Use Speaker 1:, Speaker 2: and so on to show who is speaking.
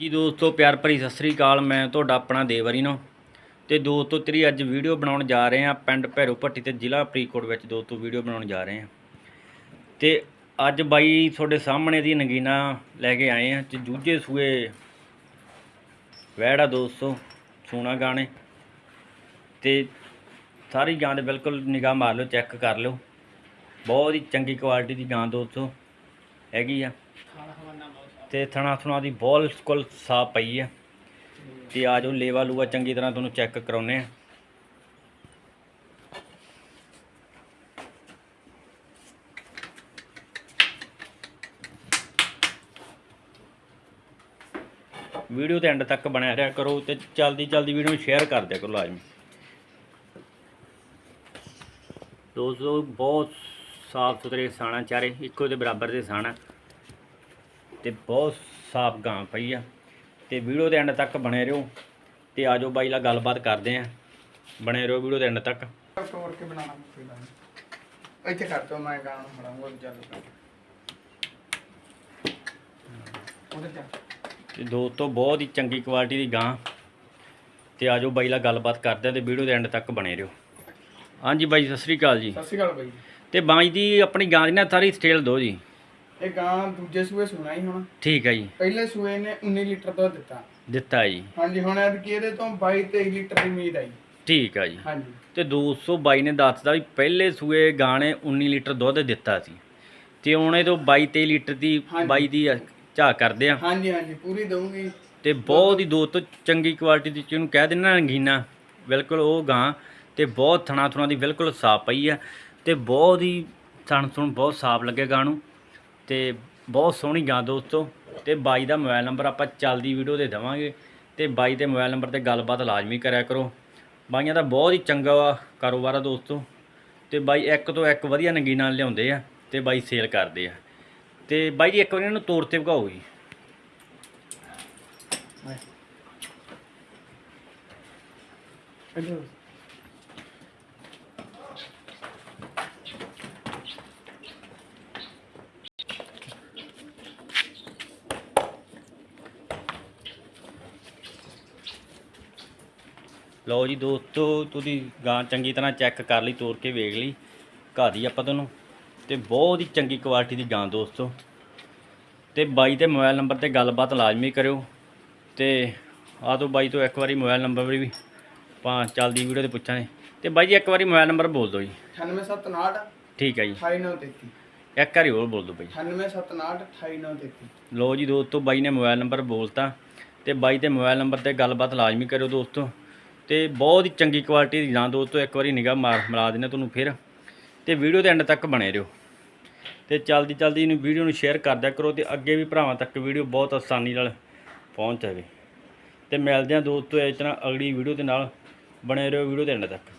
Speaker 1: ਜੀ ਦੋਸਤੋ, ਪਿਆਰ ਭਰੀ ਸਤਿ ਸ੍ਰੀ ਅਕਾਲ। ਮੈਂ ਤੁਹਾਡਾ ਆਪਣਾ ਦੇਵਰੀ ਨੂੰ। ਤੇ ਦੋਸਤੋ, ਤੇਰੀ ਅੱਜ ਵੀਡੀਓ ਬਣਾਉਣ ਜਾ ਰਹੇ ਹਾਂ ਪਿੰਡ ਭੈਰੋ ਭੱਟੀ ਤੇ ਜ਼ਿਲ੍ਹਾ ਫਰੀਦਕੋਟ ਵਿੱਚ ਦੋਸਤੋ, ਵੀਡੀਓ ਬਣਾਉਣ ਜਾ ਰਹੇ ਹਾਂ। ਤੇ ਅੱਜ ਬਾਈ ਤੁਹਾਡੇ ਸਾਹਮਣੇ ਦੀ ਨਗੀਨਾ ਲੈ ਕੇ ਆਏ ਹਾਂ ਤੇ ਜੂਝੇ ਸੂਏ ਵੈੜਾ ਦੋਸਤੋ ਸੋਨਾ ਗਾਣੇ। ਤੇ ਸਾਰੀ ਗਾਂ ਦੇ ਬਿਲਕੁਲ ਨਿਗਾਹ ਮਾਰ ਲਓ, ਚੈੱਕ ਕਰ ਲਓ। ਬਹੁਤ ਹੀ ਚੰਗੀ ਕੁਆਲਿਟੀ ਦੀ ਗਾਂ ਦੋਸਤੋ, ਹੈਗੀ ਆ। ਤੇ ਥਣਾ ਥਣਾ ਦੀ ਬੋਲ ਕੁਲ ਸਾਫ਼ ਪਈ ਆ। ਤੇ ਆ ਜੋ ਲੇਵਾ ਲੂਆ ਚੰਗੀ ਤਰ੍ਹਾਂ ਤੁਹਾਨੂੰ ਚੈੱਕ ਕਰਾਉਨੇ ਆ। ਵੀਡੀਓ ਦੇ ਐਂਡ ਤੱਕ ਬਣਿਆ ਰਿਹਾ ਕਰੋ ਤੇ ਜਲਦੀ ਜਲਦੀ ਵੀਡੀਓ ਨੂੰ ਸ਼ੇਅਰ ਕਰ ਦਿਆ ਕਰੋ ਲਾਜ਼ਮੀ। ਦੋਸਤੋ, ਬਹੁਤ ਸਾਫ਼ ਸੁਥਰੇ ਸਾਣਾ ਚਾਰੇ, ਇੱਕੋ ਦੇ ਬਰਾਬਰ ਦੇ ਸਾਣਾ। ਤੇ ਬਹੁਤ ਸਾਫ਼ ਗਾਂ ਪਈ ਆ। ਤੇ ਵੀਡੀਓ ਦੇ ਐਂਡ ਤੱਕ ਬਣੇ ਰਹੋ ਤੇ ਆਜੋ ਬਾਈ ਨਾਲ ਗੱਲਬਾਤ ਕਰਦੇ ਆ। ਬਣੇ ਰਹੋ ਵੀਡੀਓ ਦੇ ਐਂਡ ਤੱਕ।
Speaker 2: ਤੋੜ ਕੇ ਬਣਾਉਣਾ ਕੋਈ ਗੱਲ ਨਹੀਂ ਇੱਥੇ ਕਰ ਦੋ ਮੈਂ ਗਾਣਾ ਬਣਾਉਂਗਾ ਚੱਲ। ਕਰ ਉਹਦੇ ਜਾ
Speaker 1: ਤੇ ਦੋਸਤੋ ਬਹੁਤ ਹੀ ਚੰਗੀ ਕੁਆਲਿਟੀ ਦੀ ਗਾਂ। ਤੇ ਆਜੋ ਬਾਈ ਨਾਲ ਗੱਲਬਾਤ ਕਰਦੇ ਆ ਤੇ ਵੀਡੀਓ ਦੇ ਐਂਡ ਤੱਕ ਬਣੇ ਰਹੋ। ਹਾਂਜੀ ਬਾਈ ਸਤਿ ਸ੍ਰੀ ਅਕਾਲ ਜੀ।
Speaker 2: ਸਤਿ ਸ਼੍ਰੀ ਅਕਾਲ ਬਾਈ
Speaker 1: ਤੇ ਬਾਈ ਦੀ ਆਪਣੀ ਗਾਂ ਦੀ ਨਾ ਸਾਰੀ ਸਟੇਲ ਦਿਓ ਜੀ।
Speaker 2: ਇਹ ਗਾਂ ਦੂਜੇ ਸੂਏ ਸੁਣਾ ਹੀ ਹੁਣ।
Speaker 1: ਠੀਕ ਹੈ ਜੀ।
Speaker 2: ਪਹਿਲੇ ਸੂਏ ਨੇ 19 ਲੀਟਰ ਦੁੱਧ ਦਿੱਤਾ।
Speaker 1: ਦਿੱਤਾ ਜੀ।
Speaker 2: ਹਾਂਜੀ ਹੁਣ ਐਤਕੀ ਇਹਦੇ ਤੋਂ 22 23 ਲੀਟਰ ਦੀ ਉਮੀਦ ਆਈ
Speaker 1: ਠੀਕ ਆ ਜੀ।
Speaker 2: ਹਾਂਜੀ।
Speaker 1: ਤੇ 222 ਨੇ ਦੱਸਦਾ ਵੀ ਪਹਿਲੇ ਸੂਏ ਗਾਣੇ 19 ਲੀਟਰ ਦੁੱਧ ਦਿੱਤਾ ਸੀ। ਤੇ ਹੁਣ ਇਹ ਤੋਂ 22 23 ਲੀਟਰ ਦੀ
Speaker 2: ਹਾਂਜੀ।
Speaker 1: 22 ਦੀ ਝਾਕ ਕਰਦੇ ਆ।
Speaker 2: ਹਾਂਜੀ ਹਾਂਜੀ ਪੂਰੀ ਦਊਂਗੀ।
Speaker 1: ਤੇ ਬਹੁਤ ਹੀ ਦੋ ਤੋਂ ਚੰਗੀ ਕੁਆਲਿਟੀ ਦੀ ਜਿਹਨੂੰ ਕਹਿ ਦਿੰਦੇ ਨਾ ਰੰਗੀਨਾ ਬਿਲਕੁਲ ਉਹ ਗਾਂ ਤੇ ਬਹੁਤ ਥਣਾ ਥਣਾ ਦੀ ਬਿਲਕੁਲ ਸਾਫ਼ ਪਈ ਆ। ਤੇ ਬਹੁਤ ਹੀ ਥਣ ਥਣ ਬਹੁਤ ਸਾਫ਼ ਲੱਗੇ ਗਾਂ ਨੂੰ। ਤੇ ਬਹੁਤ ਸੋਹਣੀ ਗਾਂ ਦੋਸਤੋ, ਤੇ ਬਾਈ ਦਾ ਮੋਬਾਈਲ ਨੰਬਰ ਆਪਾਂ ਚੱਲਦੀ ਵੀਡੀਓ ਦੇ ਦੇਵਾਂਗੇ, ਤੇ ਬਾਈ ਦੇ ਮੋਬਾਈਲ ਨੰਬਰ ਤੇ ਗੱਲਬਾਤ ਲਾਜ਼ਮੀ ਕਰਿਆ ਕਰੋ। ਬਾਈਆਂ ਦਾ ਬਹੁਤ ਹੀ ਚੰਗਾ ਕਾਰੋਬਾਰ ਆ ਦੋਸਤੋ, ਤੇ ਬਾਈ ਇੱਕ ਤੋਂ ਇੱਕ ਵਧੀਆ ਨਗੀਨਾ ਲਿਆਉਂਦੇ ਆ, ਤੇ ਬਾਈ ਸੇਲ ਕਰਦੇ ਆ। ਤੇ ਬਾਈ ਜੀ ਇੱਕ ਵਾਰੀ ਇਹਨਾਂ ਨੂੰ ਤੋੜ ਤੇ ਭਗਾਓ ਜੀ।
Speaker 2: ਇੱਧਰ।
Speaker 1: ਲਓ ਜੀ ਦੋਸਤੋ ਤੁਸੀਂ ਗਾਂ ਚੰਗੀ ਤਰ੍ਹਾਂ ਚੈੱਕ ਕਰ ਲਈ ਤੋੜ ਕੇ ਵੇਖ ਲਈ। ਘਾ ਦੀ ਆਪਾਂ ਤੁਹਾਨੂੰ ਤੇ ਬਹੁਤ ਹੀ ਚੰਗੀ ਕੁਆਲਿਟੀ ਦੀ ਗਾਂ ਦੋਸਤੋ। ਤੇ ਬਾਈ ਤੇ ਮੋਬਾਈਲ ਨੰਬਰ ਤੇ ਗੱਲਬਾਤ ਲਾਜ਼ਮੀ ਕਰਿਓ। ਤੇ ਆ ਤੋਂ ਬਾਈ ਤੋਂ ਇੱਕ ਵਾਰੀ ਮੋਬਾਈਲ ਨੰਬਰ ਵੀ ਆਪਾਂ ਚੱਲਦੀ ਵੀਡੀਓ ਤੇ ਪੁੱਛਾਂਗੇ। ਤੇ ਬਾਈ ਜੀ ਇੱਕ ਵਾਰੀ ਮੋਬਾਈਲ ਨੰਬਰ ਬੋਲ ਦਿਓ ਜੀ।
Speaker 2: 9759
Speaker 1: ਠੀਕ ਹੈ ਜੀ।
Speaker 2: 2933
Speaker 1: ਇੱਕ ਵਾਰੀ ਹੋਰ ਬੋਲ ਦਿਓ ਬਾਈ।
Speaker 2: 9759 2933
Speaker 1: ਲਓ ਜੀ ਦੋਸਤੋ ਬਾਈ ਨੇ ਮੋਬਾਈਲ ਨੰਬਰ ਬੋਲਤਾ। ਤੇ ਬਾਈ ਤੇ ਮੋਬਾਈਲ ਨੰਬਰ ਤੇ ਗੱਲਬਾਤ ਲਾਜ਼ਮੀ ਕਰਿਓ ਦੋਸਤੋ। ਤੇ ਬਹੁਤ ਹੀ ਚੰਗੀ ਕੁਆਲਿਟੀ ਦੀ ਜਾਂ ਦੋਸਤੋ, ਇੱਕ ਵਾਰੀ ਨਿਗਾਹ ਮਾਰ ਮਿਲਾ ਦਿੰਦੇ ਤੁਹਾਨੂੰ ਫਿਰ। ਤੇ ਵੀਡੀਓ ਦੇ ਐਂਡ ਤੱਕ ਬਣੇ ਰਹੋ। ਤੇ ਜਲਦੀ ਜਲਦੀ ਇਹਨੂੰ ਵੀਡੀਓ ਨੂੰ ਸ਼ੇਅਰ ਕਰ ਦਿਆ ਕਰੋ ਤੇ ਅੱਗੇ ਵੀ ਭਰਾਵਾਂ ਤੱਕ ਵੀਡੀਓ ਬਹੁਤ ਆਸਾਨੀ ਨਾਲ ਪਹੁੰਚ ਜਾਵੇ। ਤੇ ਮਿਲਦੇ ਹਾਂ ਦੋਸਤੋ ਇਸ ਤਰ੍ਹਾਂ ਅਗਲੀ ਵੀਡੀਓ ਦੇ ਨਾਲ। ਬਣੇ ਰਹੋ ਵੀਡੀਓ ਦੇ ਐਂਡ ਤੱਕ।